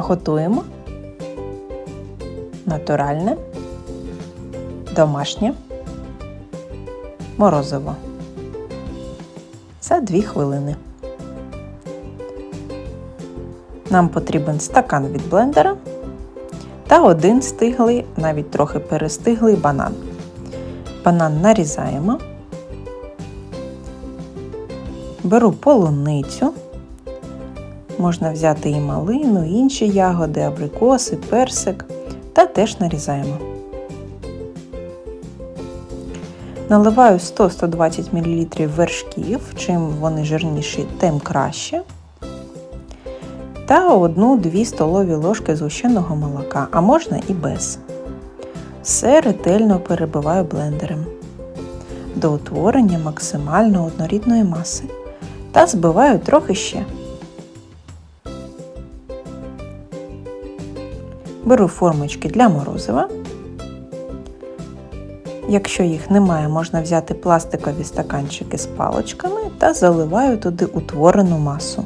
Готуємо натуральне, домашнє морозиво за 2 хвилини. Нам потрібен стакан від блендера та один стиглий, навіть трохи перестиглий банан. Банан нарізаємо. Беру полуницю. Можна взяти і малину, і інші ягоди, абрикоси, персик та теж нарізаємо. Наливаю 100-120 мл вершків, чим вони жирніші, тим краще. Та 1-2 столові ложки згущеного молока, а можна і без. Все ретельно перебиваю блендером до утворення максимально однорідної маси та збиваю трохи ще. Беру формочки для морозива. Якщо їх немає, можна взяти пластикові стаканчики з палочками та заливаю туди утворену масу.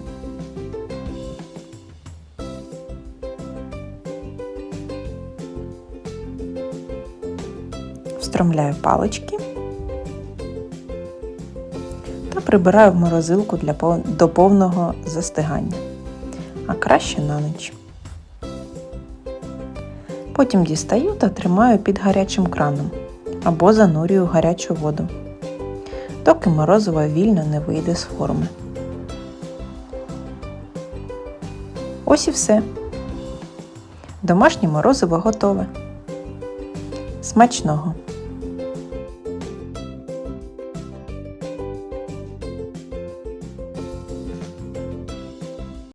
Встромляю палички та прибираю в морозилку для до повного застигання, а краще на ніч. Потім дістаю та тримаю під гарячим краном або занурюю гарячу воду, доки морозиво вільно не вийде з форми. Ось і все. Домашнє морозиво готове. Смачного!